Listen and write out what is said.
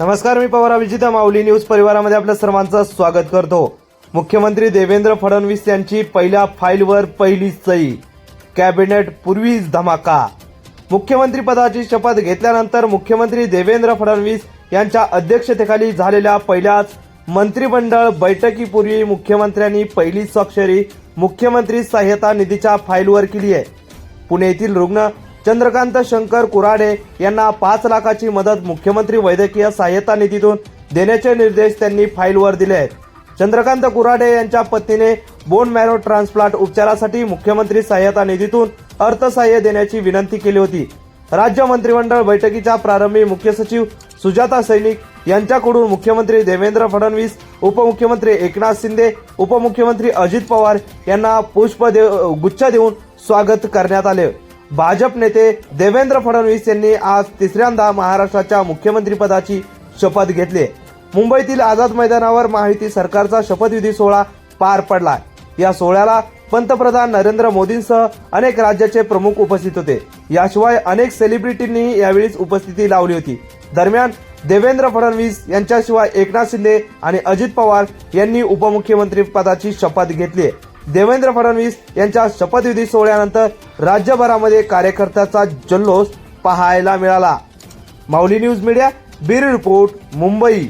नमस्कार मी पवार अभिजित माऊली न्यूज परिवारामध्ये आपल्या सर्वांचं स्वागत करतो. मुख्यमंत्री देवेंद्र फडणवीस यांची पहिल्या फाईलवर पहिली सही. कॅबिनेट पूर्वीच धमाका. मुख्यमंत्री पदाची शपथ घेतल्यानंतर मुख्यमंत्री देवेंद्र फडणवीस यांच्या अध्यक्षतेखाली झालेल्या पहिल्याच मंत्रिमंडळ बैठकीपूर्वी मुख्यमंत्र्यांनी पहिली स्वाक्षरी मुख्यमंत्री सहाय्यता निधीच्या फाईलवर केली आहे पुणे येथील रुग्ण चंद्रकांत शंकर कुराडे यांना पाच लाखाची मदत मुख्यमंत्री वैद्यकीय सहाय्यता निधीतून देण्याचे निर्देश त्यांनी फाईलवर दिले आहेत. चंद्रकांत कुराडे यांच्या पत्नीने बोन मॅरो ट्रान्सप्लांट उपचारासाठी मुख्यमंत्री सहाय्यता निधीतून अर्थसहाय्य देण्याची विनंती केली होती. राज्य मंत्रिमंडळ बैठकीच्या प्रारंभी मुख्य सचिव सुजाता सैनिक यांच्याकडून मुख्यमंत्री देवेंद्र फडणवीस उपमुख्यमंत्री एकनाथ शिंदे उपमुख्यमंत्री अजित पवार यांना पुष्प देव गुच्छ देऊन स्वागत करण्यात आले. भाजप नेते देवेंद्र फडणवीस यांनी आज तिसऱ्यांदा महाराष्ट्राच्या मुख्यमंत्रीपदाची शपथ घेतली मुंबईतील आझाद मैदानावर माहिती सरकारचा शपथविधी सोहळा पार पडला या सोहळ्याला पंतप्रधान नरेंद्र मोदींसह अनेक राज्याचे प्रमुख उपस्थित होते. याशिवाय अनेक सेलिब्रिटींनी यावेळी उपस्थिती लावली होती. दरम्यान देवेंद्र फडणवीस यांच्याशिवाय एकनाथ शिंदे आणि अजित पवार यांनी उपमुख्यमंत्री पदाची शपथ घेतली देवेंद्र फडणवीस यांच्या शपथविधी सोहळ्यानंतर राज्यभरामध्ये कार्यकर्त्याचा जल्लोष पाहायला मिळाला. Mauli news media bureau report Mumbai.